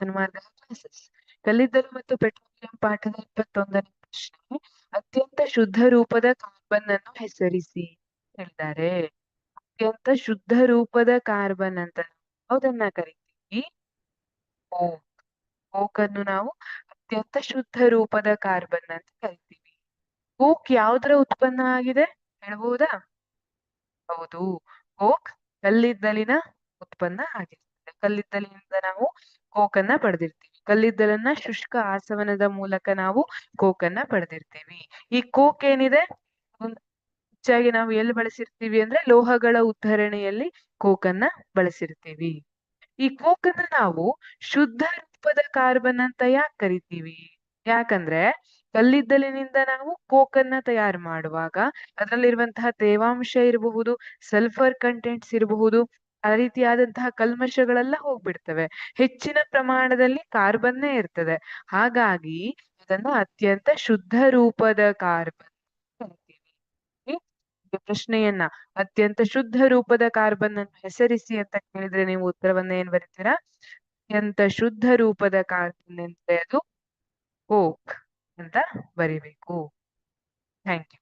ಸನ್ಮಾರ್ಗ classes ಕಲ್ಲಿದ್ದಲು ಮತ್ತು petroleum ಪಾಠದ ಇಪ್ಪತ್ತೊಂದನೇ ಪ್ರಶ್ನೆ, ಅತ್ಯಂತ ಶುದ್ಧ ರೂಪದ ಕಾರ್ಬನ್ ಅನ್ನು ಹೆಸರಿಸಿ ಹೇಳಿದ್ದಾರೆ. ಅತ್ಯಂತ ಶುದ್ಧ ರೂಪದ ಕಾರ್ಬನ್ ಅಂತ ಅದನ್ನ ಕರಿತೀವಿ. ಓಕ್. ಅನ್ನು ನಾವು ಅತ್ಯಂತ ಶುದ್ಧ ರೂಪದ ಕಾರ್ಬನ್ ಅಂತ ಕರಿತೀವಿ. ಓಕ್ ಯಾವ್ದರ ಉತ್ಪನ್ನ ಆಗಿದೆ? ಹೇಳ್ಬಹುದಾ ಹೌದು. ಓಕ್ ಕಲ್ಲಿದ್ದಲಿನ ಉತ್ಪನ್ನ ಆಗಿರ್ತದೆ. ಕಲ್ಲಿದ್ದಲಿನಿಂದ ನಾವು ಕೋಕನ್ನ ಪಡೆದಿರ್ತೀವಿ. ಕಲ್ಲಿದ್ದಲನ್ನ ಶುಷ್ಕ ಆಸವನದ ಮೂಲಕ ನಾವು ಕೋಕನ್ನ ಪಡೆದಿರ್ತೀವಿ. ಈ ಕೋಕ್ ಏನಿದೆ? ಹೆಚ್ಚಾಗಿ ನಾವು ಎಲ್ಲಿ ಬಳಸಿರ್ತೀವಿ ಅಂದ್ರೆ ಲೋಹಗಳ ಉದ್ಧರಣೆಯಲ್ಲಿ ಕೋಕನ್ನ ಬಳಸಿರ್ತೀವಿ. ಈ ಕೋಕನ್ನ ನಾವು ಶುದ್ಧ ರೂಪದ ಕಾರ್ಬನ್ ಅಂತ ಯಾಕೆ ಕರಿತೀವಿ? ಯಾಕಂದ್ರೆ ಕಲ್ಲಿದ್ದಲಿನಿಂದ ನಾವು ಕೋಕನ್ನ ತಯಾರು ಮಾಡುವಾಗ ಅದರಲ್ಲಿರುವಂತಹ ತೇವಾಂಶ ಇರಬಹುದು, ಸಲ್ಫರ್ ಕಂಟೆಂಟ್ಸ್ ಇರಬಹುದು ಆ ರೀತಿಯಾದಂತಹ ಕಲ್ಮಶಗಳೆಲ್ಲ ಹೋಗ್ಬಿಡ್ತವೆ. ಹೆಚ್ಚಿನ ಪ್ರಮಾಣದಲ್ಲಿ ಕಾರ್ಬನ್ನೇ ಇರ್ತದೆ. ಹಾಗಾಗಿ ಅದನ್ನ ಅತ್ಯಂತ ಶುದ್ಧ ರೂಪದ ಕಾರ್ಬನ್ ಪ್ರಶ್ನೆಯನ್ನ, ಅತ್ಯಂತ ಶುದ್ಧ ರೂಪದ ಕಾರ್ಬನ್ ಅನ್ನು ಹೆಸರಿಸಿ ಅಂತ ಕೇಳಿದ್ರೆ ನೀವು ಉತ್ತರವನ್ನ ಏನ್ ಬರೀತೀರಾ? ಅತ್ಯಂತ ಶುದ್ಧ ರೂಪದ ಕಾರ್ಬನ್ ಅಂದ್ರೆ ಅದು ಕೋಕ್ ಅಂತ ಬರಿಬೇಕು. Thank you.